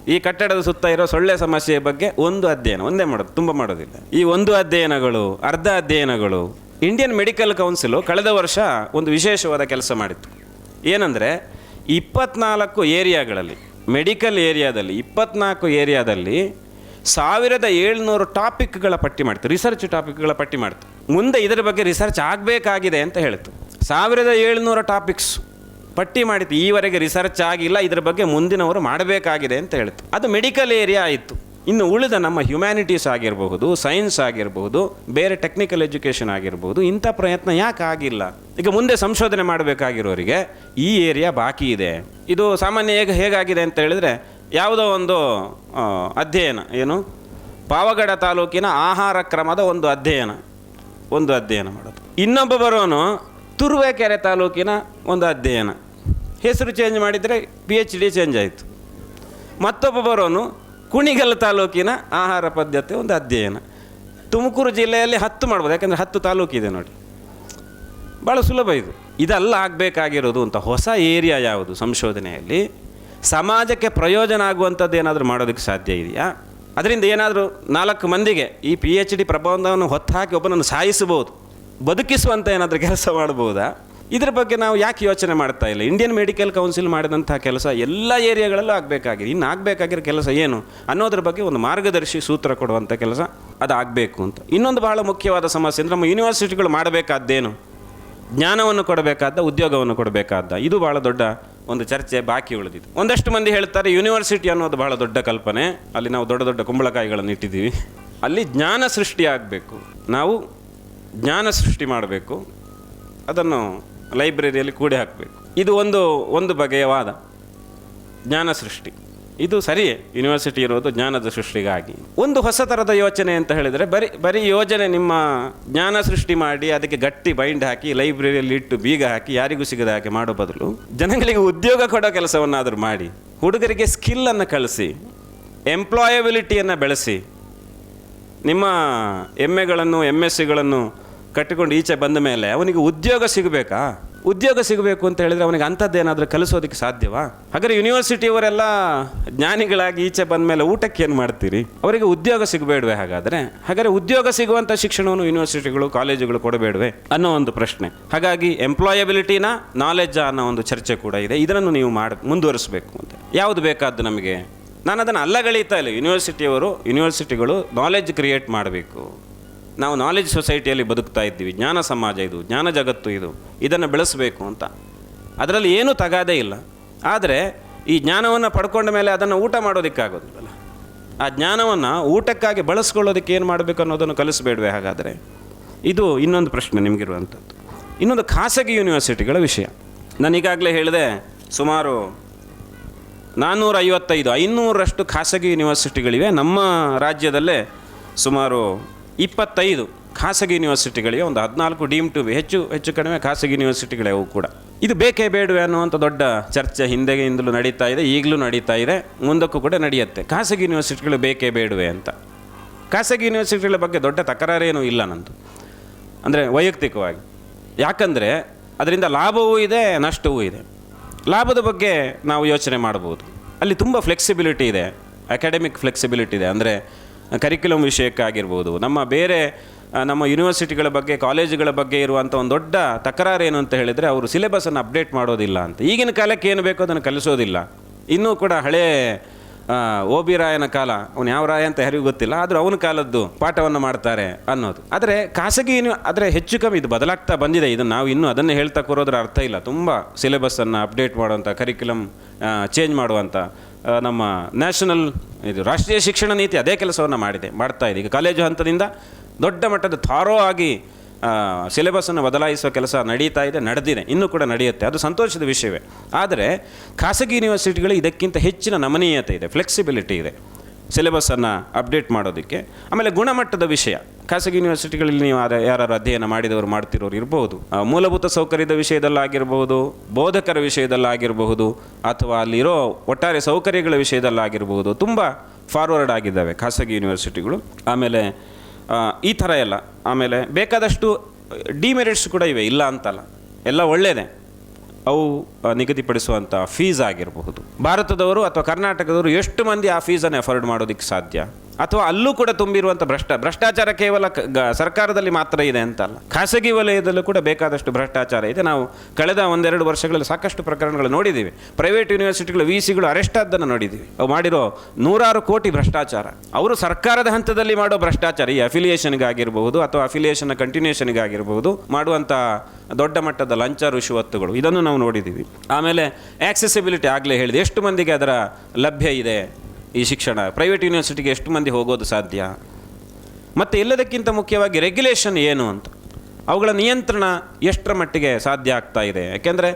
[SPEAKER 1] ಈ ಕಟ್ಟಡದ ಸುತ್ತ ಇರೋ ಸೊಳ್ಳೆ ಸಮಸ್ಯೆಯ ಬಗ್ಗೆ ಒಂದು ಅಧ್ಯಯನ, ಒಂದೇ ಮಾಡೋದು, ತುಂಬ ಮಾಡೋದಿಲ್ಲ. ಈ ಒಂದು ಅಧ್ಯಯನಗಳು, ಅರ್ಧ ಅಧ್ಯಯನಗಳು ಇಂಡಿಯನ್ ಮೆಡಿಕಲ್ ಕೌನ್ಸಿಲು ಕಳೆದ ವರ್ಷ ಒಂದು ವಿಶೇಷವಾದ ಕೆಲಸ ಮಾಡಿತ್ತು. ಏನಂದರೆ, ಇಪ್ಪತ್ನಾಲ್ಕು ಏರಿಯಾಗಳಲ್ಲಿ ಮೆಡಿಕಲ್ ಏರಿಯಾದಲ್ಲಿ ಇಪ್ಪತ್ನಾಲ್ಕು ಏರಿಯಾದಲ್ಲಿ ಸಾವಿರದ ಏಳ್ನೂರು ಟಾಪಿಕ್ಗಳ ಪಟ್ಟಿ ಮಾಡ್ತು ರಿಸರ್ಚ್ ಟಾಪಿಕ್ಗಳ ಪಟ್ಟಿ ಮಾಡ್ತು. ಮುಂದೆ ಇದರ ಬಗ್ಗೆ ರಿಸರ್ಚ್ ಆಗಬೇಕಾಗಿದೆ ಅಂತ ಹೇಳಿತು. ಸಾವಿರದ ಏಳ್ನೂರು ಟಾಪಿಕ್ಸ್ ಪಟ್ಟಿ ಮಾಡಿತು, ಈವರೆಗೆ ರಿಸರ್ಚ್ ಆಗಿಲ್ಲ, ಇದರ ಬಗ್ಗೆ ಮುಂದಿನವರು ಮಾಡಬೇಕಾಗಿದೆ ಅಂತ ಹೇಳ್ತು. ಅದು ಮೆಡಿಕಲ್ ಏರಿಯಾ ಆಯಿತು ಇನ್ನು ಉಳಿದ ನಮ್ಮ ಹ್ಯುಮ್ಯಾನಿಟೀಸ್ ಆಗಿರಬಹುದು ಸೈನ್ಸ್ ಆಗಿರಬಹುದು, ಬೇರೆ ಟೆಕ್ನಿಕಲ್ ಎಜುಕೇಷನ್ ಆಗಿರಬಹುದು, ಇಂಥ ಪ್ರಯತ್ನ ಯಾಕೆ ಆಗಿಲ್ಲ? ಈಗ ಮುಂದೆ ಸಂಶೋಧನೆ ಮಾಡಬೇಕಾಗಿರೋರಿಗೆ ಈ ಏರಿಯಾ ಬಾಕಿ ಇದೆ. ಇದು ಸಾಮಾನ್ಯ ಹೇಗೆ ಹೇಗಾಗಿದೆ ಅಂತ ಹೇಳಿದ್ರೆ ಯಾವುದೋ ಒಂದು ಅಧ್ಯಯನ, ಏನು? ಪಾವಗಡ ತಾಲೂಕಿನ ಆಹಾರ ಕ್ರಮದ ಒಂದು ಅಧ್ಯಯನ ಒಂದು ಅಧ್ಯಯನ ಮಾಡೋದು. ಇನ್ನೊಬ್ಬ ಬರೋನು ತುರುವೇಕೆರೆ ತಾಲೂಕಿನ ಒಂದು ಅಧ್ಯಯನ. ಹೆಸರು ಚೇಂಜ್ ಮಾಡಿದರೆ ಪಿ ಎಚ್ ಡಿ ಚೇಂಜ್ ಆಯಿತು. ಮತ್ತೊಬ್ಬ ಬರೋನು ಕುಣಿಗಲ್ ತಾಲೂಕಿನ ಆಹಾರ ಪದ್ಧತಿ ಒಂದು ಅಧ್ಯಯನ. ತುಮಕೂರು ಜಿಲ್ಲೆಯಲ್ಲಿ ಹತ್ತು ಮಾಡ್ಬೋದು, ಯಾಕಂದರೆ ಹತ್ತು ತಾಲೂಕಿದೆ ನೋಡಿ. ಭಾಳ ಸುಲಭ ಇದು. ಇದೆಲ್ಲ ಆಗಬೇಕಾಗಿರೋದು ಅಂತ ಹೊಸ ಏರಿಯಾ ಯಾವುದು? ಸಂಶೋಧನೆಯಲ್ಲಿ ಸಮಾಜಕ್ಕೆ ಪ್ರಯೋಜನ ಆಗುವಂಥದ್ದು ಏನಾದರೂ ಮಾಡೋದಕ್ಕೆ ಸಾಧ್ಯ ಇದೆಯಾ? ಅದರಿಂದ ಏನಾದರೂ ನಾಲ್ಕು ಮಂದಿಗೆ ಈ ಪಿ ಎಚ್ ಡಿ ಪ್ರಬಂಧವನ್ನು ಹೊತ್ತಾಕಿ ಒಬ್ಬನನ್ನು ಸಾಯಿಸಬಹುದು ಬದುಕಿಸುವಂಥ ಏನಾದರೂ ಕೆಲಸ ಮಾಡ್ಬೋದಾ ಇದ್ರ ಬಗ್ಗೆ ನಾವು ಯಾಕೆ ಯೋಚನೆ ಮಾಡ್ತಾ ಇಲ್ಲ? ಇಂಡಿಯನ್ ಮೆಡಿಕಲ್ ಕೌನ್ಸಿಲ್ ಮಾಡಿದಂಥ ಕೆಲಸ ಎಲ್ಲ ಏರಿಯಾಗಳಲ್ಲೂ ಆಗಬೇಕಾಗಿದೆ. ಇನ್ನು ಆಗಬೇಕಾಗಿರೋ ಕೆಲಸ ಏನು ಅನ್ನೋದ್ರ ಬಗ್ಗೆ ಒಂದು ಮಾರ್ಗದರ್ಶಿ ಸೂತ್ರ ಕೊಡುವಂಥ ಕೆಲಸ ಅದು ಆಗಬೇಕು ಅಂತ. ಇನ್ನೊಂದು ಬಹಳ ಮುಖ್ಯವಾದ ಸಮಸ್ಯೆ ಅಂದರೆ ನಮ್ಮ ಯೂನಿವರ್ಸಿಟಿಗಳು ಮಾಡಬೇಕಾದ್ದೇನು? ಜ್ಞಾನವನ್ನು ಕೊಡಬೇಕಾದ, ಉದ್ಯೋಗವನ್ನು ಕೊಡಬೇಕಾದ. ಇದು ಭಾಳ ದೊಡ್ಡ ಒಂದು ಚರ್ಚೆ ಬಾಕಿ ಉಳಿದಿದೆ. ಒಂದಷ್ಟು ಮಂದಿ ಹೇಳ್ತಾರೆ ಯೂನಿವರ್ಸಿಟಿ ಅನ್ನೋದು ಬಹಳ ದೊಡ್ಡ ಕಲ್ಪನೆ. ಅಲ್ಲಿ ನಾವು ದೊಡ್ಡ ದೊಡ್ಡ ಕುಂಬಳಕಾಯಿಗಳನ್ನು ಇಟ್ಟಿದ್ದೀವಿ. ಅಲ್ಲಿ ಜ್ಞಾನ ಸೃಷ್ಟಿ ಆಗಬೇಕು. ನಾವು ಜ್ಞಾನ ಸೃಷ್ಟಿ ಮಾಡಬೇಕು. ಅದನ್ನು ಲೈಬ್ರರಿಯಲ್ಲಿ ಕೂಡಿ ಹಾಕಬೇಕು. ಇದು ಒಂದು ಒಂದು ಬಗೆಯ ವಾದ. ಜ್ಞಾನ ಸೃಷ್ಟಿ. ಇದು ಸರಿ ಯೂನಿವರ್ಸಿಟಿ ಇರೋದು ಜ್ಞಾನದ ಸೃಷ್ಟಿಗಾಗಿ. ಒಂದು ಹೊಸ ಥರದ ಯೋಚನೆ ಅಂತ ಹೇಳಿದರೆ, ಬರೀ ಬರೀ ಯೋಜನೆ ನಿಮ್ಮ ಜ್ಞಾನ ಸೃಷ್ಟಿ ಮಾಡಿ, ಅದಕ್ಕೆ ಗಟ್ಟಿ ಬೈಂಡ್ ಹಾಕಿ ಲೈಬ್ರರಿಯಲ್ಲಿ ಇಟ್ಟು ಬೀಗ ಹಾಕಿ, ಯಾರಿಗೂ ಸಿಗದ ಹಾಗೆ ಮಾಡೋ ಬದಲು, ಜನಗಳಿಗೆ ಉದ್ಯೋಗ ಕೊಡೋ ಕೆಲಸವನ್ನಾದರೂ ಮಾಡಿ, ಹುಡುಗರಿಗೆ ಸ್ಕಿಲ್ಲನ್ನು ಕಳಿಸಿ ಎಂಪ್ಲಾಯಬಿಲಿಟಿಯನ್ನು ಬೆಳೆಸಿ, ನಿಮ್ಮ ಎಮ್ಮೆಗಳನ್ನು ಎಂ ಎಸ್ ಸಿಗಳನ್ನು ಕಟ್ಟಿಕೊಂಡು ಈಚೆ ಬಂದ ಮೇಲೆ, ಅವನಿಗೆ ಉದ್ಯೋಗ ಸಿಗಬೇಕಾ? ಉದ್ಯೋಗ ಸಿಗಬೇಕು ಅಂತ ಹೇಳಿದರೆ ಅವನಿಗೆ ಅಂಥದ್ದೇನಾದರೂ ಕಲಿಸೋದಕ್ಕೆ ಸಾಧ್ಯವಾ? ಹಾಗಾದರೆ ಯೂನಿವರ್ಸಿಟಿಯವರೆಲ್ಲ ಜ್ಞಾನಿಗಳಾಗಿ ಈಚೆ ಬಂದ ಮೇಲೆ ಊಟಕ್ಕೆ ಏನು ಮಾಡ್ತೀರಿ? ಅವರಿಗೆ ಉದ್ಯೋಗ ಸಿಗಬೇಡವೆ ಹಾಗಾದರೆ. ಹಾಗಾದರೆ ಉದ್ಯೋಗ ಸಿಗುವಂಥ ಶಿಕ್ಷಣವನ್ನು ಯೂನಿವರ್ಸಿಟಿಗಳು, ಕಾಲೇಜುಗಳು ಕೊಡಬೇಡವೆ ಅನ್ನೋ ಒಂದು ಪ್ರಶ್ನೆ. ಹಾಗಾಗಿ ಎಂಪ್ಲಾಯಬಿಲಿಟಿನ ನಾಲೆಜ್ ಅನ್ನೋ ಒಂದು ಚರ್ಚೆ ಕೂಡ ಇದೆ. ಇದನ್ನು ನೀವು ಮಾಡಿ, ಮುಂದುವರಿಸಬೇಕು ಅಂತ. ಯಾವುದು ಬೇಕಾದ್ದು ನಮಗೆ? ನಾನು ಅದನ್ನು ಅಲ್ಲಗಳೀತಾ ಇಲ್ಲ. ಯೂನಿವರ್ಸಿಟಿಯವರು, ಯೂನಿವರ್ಸಿಟಿಗಳು ನಾಲೆಜ್ ಕ್ರಿಯೇಟ್ ಮಾಡಬೇಕು. ನಾವು ನಾಲೆಜ್ ಸೊಸೈಟಿಯಲ್ಲಿ ಬದುಕ್ತಾ ಇದ್ದೀವಿ. ಜ್ಞಾನ ಸಮಾಜ ಇದು, ಜ್ಞಾನ ಜಗತ್ತು ಇದು. ಇದನ್ನು ಬೆಳೆಸಬೇಕು ಅಂತ. ಅದರಲ್ಲಿ ಏನೂ ತಗಾದೇ ಇಲ್ಲ. ಆದರೆ ಈ ಜ್ಞಾನವನ್ನು ಪಡ್ಕೊಂಡ ಮೇಲೆ ಅದನ್ನು ಊಟ ಮಾಡೋದಕ್ಕಾಗೋದಿಲ್ಲಲ್ಲ. ಆ ಜ್ಞಾನವನ್ನು ಊಟಕ್ಕಾಗಿ ಬಳಸ್ಕೊಳ್ಳೋದಕ್ಕೆ ಏನು ಮಾಡಬೇಕು ಅನ್ನೋದನ್ನು ಕಲಿಸ್ಬೇಡ್ವೆ ಹಾಗಾದರೆ. ಇದು ಇನ್ನೊಂದು ಪ್ರಶ್ನೆ ನಿಮಗಿರುವಂಥದ್ದು. ಇನ್ನೊಂದು ಖಾಸಗಿ ಯೂನಿವರ್ಸಿಟಿಗಳ ವಿಷಯ. ನಾನು ಈಗಾಗಲೇ ಹೇಳಿದೆ, ಸುಮಾರು ನಾನ್ನೂರ ಐವತ್ತೈದು ಐನೂರರಷ್ಟು ಖಾಸಗಿ ಯೂನಿವರ್ಸಿಟಿಗಳಿವೆ ನಮ್ಮ ರಾಜ್ಯದಲ್ಲೇ ಸುಮಾರು ಇಪ್ಪತ್ತೈದು ಖಾಸಗಿ ಯೂನಿವರ್ಸಿಟಿಗಳಿಗೆ ಒಂದು ಹದಿನಾಲ್ಕು ಡೀಮ್ ಟು ಹೆಚ್ಚು ಹೆಚ್ಚು ಕಡಿಮೆ ಖಾಸಗಿ ಯೂನಿವರ್ಸಿಟಿಗಳೇ ಕೂಡ. ಇದು ಬೇಕೇ ಬೇಡವೆ ಅನ್ನುವಂಥ ದೊಡ್ಡ ಚರ್ಚೆ ಹಿಂದೆಯಿಂದಲೂ ನಡೀತಾ ಇದೆ, ಈಗಲೂ ನಡೀತಾ ಇದೆ, ಮುಂದಕ್ಕೂ ಕೂಡ ನಡೆಯುತ್ತೆ. ಖಾಸಗಿ ಯೂನಿವರ್ಸಿಟಿಗಳು ಬೇಕೇ ಬೇಡವೆ ಅಂತ. ಖಾಸಗಿ ಯೂನಿವರ್ಸಿಟಿಗಳ ಬಗ್ಗೆ ದೊಡ್ಡ ತಕರಾರೇನೂ ಇಲ್ಲ ನಂದು. ಅಂದರೆ ವೈಯಕ್ತಿಕವಾಗಿ. ಯಾಕಂದರೆ ಅದರಿಂದ ಲಾಭವೂ ಇದೆ, ನಷ್ಟವೂ ಇದೆ. ಲಾಭದ ಬಗ್ಗೆ ನಾವು ಯೋಚನೆ ಮಾಡ್ಬೋದು. ಅಲ್ಲಿ ತುಂಬ ಫ್ಲೆಕ್ಸಿಬಿಲಿಟಿ ಇದೆ ಅಕಾಡೆಮಿಕ್ ಫ್ಲೆಕ್ಸಿಬಿಲಿಟಿ ಇದೆ. ಅಂದರೆ ಕರಿಕ್ಯುಲಮ್ ವಿಷಯಕ್ಕಾಗಿರ್ಬೋದು. ನಮ್ಮ ಬೇರೆ ನಮ್ಮ ಯೂನಿವರ್ಸಿಟಿಗಳ ಬಗ್ಗೆ ಕಾಲೇಜುಗಳ ಬಗ್ಗೆ ಇರುವಂಥ ಒಂದು ದೊಡ್ಡ ತಕರಾರು ಏನು ಅಂತ ಹೇಳಿದರೆ ಅವರು ಸಿಲೆಬಸನ್ನು ಅಪ್ಡೇಟ್ ಮಾಡೋದಿಲ್ಲ ಅಂತ. ಈಗಿನ ಕಾಲಕ್ಕೆ ಏನು ಬೇಕೋ ಅದನ್ನು ಕಲಿಸೋದಿಲ್ಲ. ಇನ್ನೂ ಕೂಡ ಹಳೇ ಓ ಬಿ ರಾಯನ ಕಾಲ, ಅವನು ಯಾವ ರಾಯ ಅಂತ ಯಾರಿಗೂ ಗೊತ್ತಿಲ್ಲ, ಆದರೂ ಅವನ ಕಾಲದ್ದು ಪಾಠವನ್ನು ಮಾಡ್ತಾರೆ ಅನ್ನೋದು. ಆದರೆ ಖಾಸಗಿ ಏನು ಆದರೆ ಹೆಚ್ಚು ಕಮ್ಮಿ ಇದು ಬದಲಾಗ್ತಾ ಬಂದಿದೆ. ಇದನ್ನು ನಾವು ಇನ್ನೂ ಅದನ್ನೇ ಹೇಳ್ತಾ ಕೂರೋದ್ರ ಅರ್ಥ ಇಲ್ಲ. ತುಂಬ ಸಿಲೆಬಸ್ಸನ್ನು ಅಪ್ಡೇಟ್ ಮಾಡುವಂಥ ಕರಿಕ್ಯುಲಮ್ ಚೇಂಜ್ ಮಾಡುವಂಥ ನಮ್ಮ ನ್ಯಾಷನಲ್ ಇದು ರಾಷ್ಟ್ರೀಯ ಶಿಕ್ಷಣ ನೀತಿ ಅದೇ ಕೆಲಸವನ್ನು ಮಾಡಿದೆ, ಮಾಡ್ತಾ ಇದೆ. ಈಗ ಕಾಲೇಜು ಹಂತದಿಂದ ದೊಡ್ಡ ಮಟ್ಟದ ಥಾರೋ ಆಗಿ ಸಿಲೆಬಸನ್ನು ಬದಲಾಯಿಸುವ ಕೆಲಸ ನಡೀತಾ ಇದೆ, ನಡೆದಿದೆ, ಇನ್ನೂ ಕೂಡ ನಡೆಯುತ್ತೆ. ಅದು ಸಂತೋಷದ ವಿಷಯವೇ. ಆದರೆ, ಖಾಸಗಿ ಯೂನಿವರ್ಸಿಟಿಗಳು ಇದಕ್ಕಿಂತ ಹೆಚ್ಚಿನ ನಮನೀಯತೆ ಇದೆ ಫ್ಲೆಕ್ಸಿಬಿಲಿಟಿ ಇದೆ. ಸಿಲೆಬಸ್ಸನ್ನು ಅಪ್ಡೇಟ್ ಮಾಡೋದಕ್ಕೆ. ಆಮೇಲೆ ಗುಣಮಟ್ಟದ ವಿಷಯ. ಖಾಸಗಿ ಯೂನಿವರ್ಸಿಟಿಗಳಲ್ಲಿ ನೀವು ಯಾರ- ಅಧ್ಯಯನ ಮಾಡಿದವರು ಮಾಡ್ತಿರೋರು ಇರಬಹುದು. ಮೂಲಭೂತ ಸೌಕರ್ಯದ ವಿಷಯದಲ್ಲಾಗಿರಬಹುದು, ಬೋಧಕರ ವಿಷಯದಲ್ಲಾಗಿರಬಹುದು, ಅಥವಾ ಅಲ್ಲಿರೋ ಒಟ್ಟಾರೆ ಸೌಕರ್ಯಗಳ ವಿಷಯದಲ್ಲಾಗಿರಬಹುದು, ತುಂಬ ಫಾರ್ವರ್ಡ್ ಆಗಿದ್ದಾವೆ ಖಾಸಗಿ ಯೂನಿವರ್ಸಿಟಿಗಳು. ಆಮೇಲೆ ಈ ಥರ ಎಲ್ಲ. ಆಮೇಲೆ ಬೇಕಾದಷ್ಟು ಡಿಮೆರಿಟ್ಸ್ ಕೂಡ ಇವೆ. ಇಲ್ಲ ಅಂತಲ್ಲ. ಎಲ್ಲ ಒಳ್ಳೆಯದೇ ಅವು ನಿಗದಿಪಡಿಸುವಂಥ ಫೀಸ್ ಆಗಿರಬಹುದು. ಭಾರತದವರು ಅಥವಾ ಕರ್ನಾಟಕದವರು ಎಷ್ಟು ಮಂದಿ ಆ ಫೀಸನ್ನು ಎಫರ್ಡ್ ಮಾಡೋದಕ್ಕೆ ಸಾಧ್ಯ? ಅಥವಾ ಅಲ್ಲೂ ಕೂಡ ತುಂಬಿರುವಂಥ ಭ್ರಷ್ಟ, ಭ್ರಷ್ಟಾಚಾರ ಕೇವಲ ಸರ್ಕಾರದಲ್ಲಿ ಮಾತ್ರ ಇದೆ ಅಂತಲ್ಲ ಖಾಸಗಿ ವಲಯದಲ್ಲೂ ಕೂಡ ಬೇಕಾದಷ್ಟು ಭ್ರಷ್ಟಾಚಾರ ಇದೆ. ನಾವು ಕಳೆದ ಒಂದೆರಡು ವರ್ಷಗಳಲ್ಲಿ ಸಾಕಷ್ಟು ಪ್ರಕರಣಗಳು ನೋಡಿದ್ದೀವಿ. ಪ್ರೈವೇಟ್ ಯೂನಿವರ್ಸಿಟಿಗಳು ವಿ ಸಿಗಳು ಅರೆಸ್ಟ್ ಆದ್ದನ್ನು ನೋಡಿದ್ದೀವಿ. ಅವು ಮಾಡಿರೋ ನೂರಾರು ಕೋಟಿ ಭ್ರಷ್ಟಾಚಾರ. ಅವರು ಸರ್ಕಾರದ ಹಂತದಲ್ಲಿ ಮಾಡೋ ಭ್ರಷ್ಟಾಚಾರ, ಈ ಅಫಿಲಿಯೇಷನ್ಗಾಗಿರ್ಬಹುದು ಅಥವಾ ಅಫಿಲಿಯೇಷನ್ನ ಕಂಟಿನ್ಯೂಷನ್ಗಾಗಿರ್ಬಹುದು ಮಾಡುವಂಥ ದೊಡ್ಡ ಮಟ್ಟದ ಲಂಚ ರುಷುವತ್ತುಗಳು ಇದನ್ನು ನಾವು ನೋಡಿದ್ದೀವಿ. ಆಮೇಲೆ ಆಕ್ಸೆಸಿಬಿಲಿಟಿ ಆಗಲೇ ಹೇಳಿದೆ. ಎಷ್ಟು ಮಂದಿಗೆ ಅದರ ಲಭ್ಯ ಇದೆ? ಈ ಶಿಕ್ಷಣ. ಪ್ರೈವೇಟ್ ಯೂನಿವರ್ಸಿಟಿಗೆ ಎಷ್ಟು ಮಂದಿ ಹೋಗೋದು ಸಾಧ್ಯ? ಮತ್ತು ಎಲ್ಲದಕ್ಕಿಂತ ಮುಖ್ಯವಾಗಿ ರೆಗ್ಯುಲೇಷನ್ ಏನು ಅಂತ. ಅವುಗಳ ನಿಯಂತ್ರಣ ಎಷ್ಟರ ಮಟ್ಟಿಗೆ ಸಾಧ್ಯ ಆಗ್ತಾ ಇದೆ? ಯಾಕೆಂದರೆ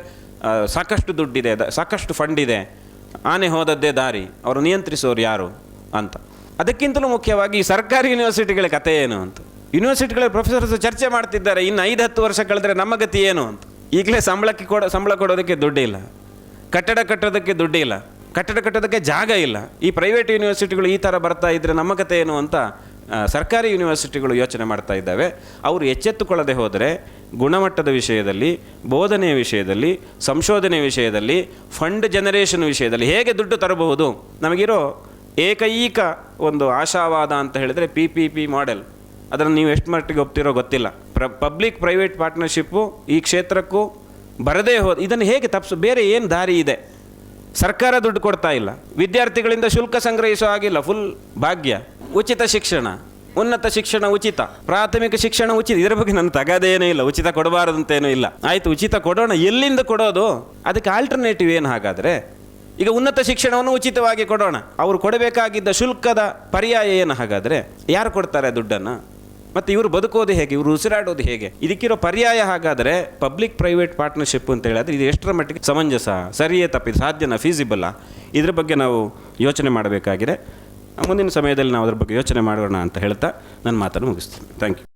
[SPEAKER 1] ಸಾಕಷ್ಟು ದುಡ್ಡಿದೆ ಸಾಕಷ್ಟು ಫಂಡ್ ಇದೆ. ಆನೆ ಹೋದದ್ದೇ ದಾರಿ, ಅವರು ನಿಯಂತ್ರಿಸೋರು ಯಾರು ಅಂತ. ಅದಕ್ಕಿಂತಲೂ ಮುಖ್ಯವಾಗಿ ಸರ್ಕಾರಿ ಯೂನಿವರ್ಸಿಟಿಗಳ ಕಥೆ ಏನು ಅಂತ. ಯೂನಿವರ್ಸಿಟಿಗಳ ಪ್ರೊಫೆಸರ್ಸ್ ಚರ್ಚೆ ಮಾಡ್ತಿದ್ದಾರೆ, ಇನ್ನು ಐದು ಹತ್ತು ವರ್ಷ ಕಳೆದ್ರೆ ನಮ್ಮ ಗತಿ ಏನು ಅಂತ. ಈಗಲೇ ಸಂಬಳಕ್ಕೆ ಕೊಡೋ, ಸಂಬಳ ಕೊಡೋದಕ್ಕೆ ದುಡ್ಡಿಲ್ಲ. ಕಟ್ಟಡ ಕಟ್ಟೋದಕ್ಕೆ ದುಡ್ಡಿಲ್ಲ. ಕಟ್ಟಡ ಕಟ್ಟೋದಕ್ಕೆ ಜಾಗ ಇಲ್ಲ. ಈ ಪ್ರೈವೇಟ್ ಯೂನಿವರ್ಸಿಟಿಗಳು ಈ ಥರ ಬರ್ತಾ ಇದ್ದರೆ ನಮ್ಮ ಕತೆ ಏನು ಅಂತ ಸರ್ಕಾರಿ ಯೂನಿವರ್ಸಿಟಿಗಳು ಯೋಚನೆ ಮಾಡ್ತಾ ಇದ್ದಾವೆ. ಅವರು ಎಚ್ಚೆತ್ತುಕೊಳ್ಳದೆ ಹೋದರೆ ಗುಣಮಟ್ಟದ ವಿಷಯದಲ್ಲಿ ಬೋಧನೆಯ ವಿಷಯದಲ್ಲಿ, ಸಂಶೋಧನೆ ವಿಷಯದಲ್ಲಿ ಫಂಡ್ ಜನರೇಷನ್ ವಿಷಯದಲ್ಲಿ ಹೇಗೆ ದುಡ್ಡು ತರಬಹುದು? ನಮಗಿರೋ ಏಕೈಕ ಒಂದು ಆಶಾವಾದ ಅಂತ ಹೇಳಿದರೆ ಪಿ ಪಿ ಪಿ ಮಾಡೆಲ್ ಅದನ್ನು ನೀವು ಎಷ್ಟು ಮಟ್ಟಿಗೆ ಒಪ್ತಿರೋ ಗೊತ್ತಿಲ್ಲ. ಪ್ರ ಪಬ್ಲಿಕ್ ಪ್ರೈವೇಟ್ ಪಾರ್ಟ್ನರ್ಶಿಪ್ಪು ಈ ಕ್ಷೇತ್ರಕ್ಕೂ ಬರದೇ ಹೋದ, ಇದನ್ನು ಹೇಗೆ ತಪ್ಪಿಸು, ಬೇರೆ ಏನು ದಾರಿ ಇದೆ? ಸರ್ಕಾರ ದುಡ್ಡು ಕೊಡ್ತಾ ಇಲ್ಲ. ವಿದ್ಯಾರ್ಥಿಗಳಿಂದ ಶುಲ್ಕ ಸಂಗ್ರಹಿಸೋ ಆಗಿಲ್ಲ ಫುಲ್ ಭಾಗ್ಯ. ಉಚಿತ ಶಿಕ್ಷಣ. ಉನ್ನತ ಶಿಕ್ಷಣ ಉಚಿತ. ಪ್ರಾಥಮಿಕ ಶಿಕ್ಷಣ ಉಚಿತ. ಇದರ ಬಗ್ಗೆ ನನ್ನ ತಗದೇನೂ ಇಲ್ಲ. ಉಚಿತ ಕೊಡಬಾರದು ಅಂತೇನೂ ಇಲ್ಲ. ಆಯಿತು, ಉಚಿತ ಕೊಡೋಣ. ಎಲ್ಲಿಂದ ಕೊಡೋದು? ಅದಕ್ಕೆ ಆಲ್ಟರ್ನೇಟಿವ್ ಏನು ಹಾಗಾದರೆ? ಈಗ ಉನ್ನತ ಶಿಕ್ಷಣವನ್ನು ಉಚಿತವಾಗಿ ಕೊಡೋಣ. ಅವರು ಕೊಡಬೇಕಾಗಿದ್ದ ಶುಲ್ಕದ ಪರ್ಯಾಯ ಏನು ಹಾಗಾದರೆ? ಯಾರು ಕೊಡ್ತಾರೆ ದುಡ್ಡನ್ನು? ಮತ್ತು ಇವರು ಬದುಕೋದು ಹೇಗೆ, ಇವರು ಉಸಿರಾಡೋದು ಹೇಗೆ? ಇದಕ್ಕಿರೋ ಪರ್ಯಾಯ ಹಾಗಾದರೆ ಪಬ್ಲಿಕ್ ಪ್ರೈವೇಟ್ ಪಾರ್ಟ್ನರ್ಶಿಪ್ ಅಂತ ಹೇಳಿದ್ರೆ ಇದು ಎಷ್ಟರ ಮಟ್ಟಿಗೆ ಸಮಂಜಸ, ಸರಿಯೇ ತಪ್ಪಿದ, ಸಾಧ್ಯನಾ ಫೀಸಿಬಲ್ಲ ಇದ್ರ ಬಗ್ಗೆ ನಾವು ಯೋಚನೆ ಮಾಡಬೇಕಾಗಿದೆ. ಮುಂದಿನ ಸಮಯದಲ್ಲಿ ನಾವು ಅದ್ರ ಬಗ್ಗೆ ಯೋಚನೆ ಮಾಡೋಣ ಅಂತ ಹೇಳ್ತಾ ನನ್ನ ಮಾತನ್ನು ಮುಗಿಸ್ತೀನಿ. Thank you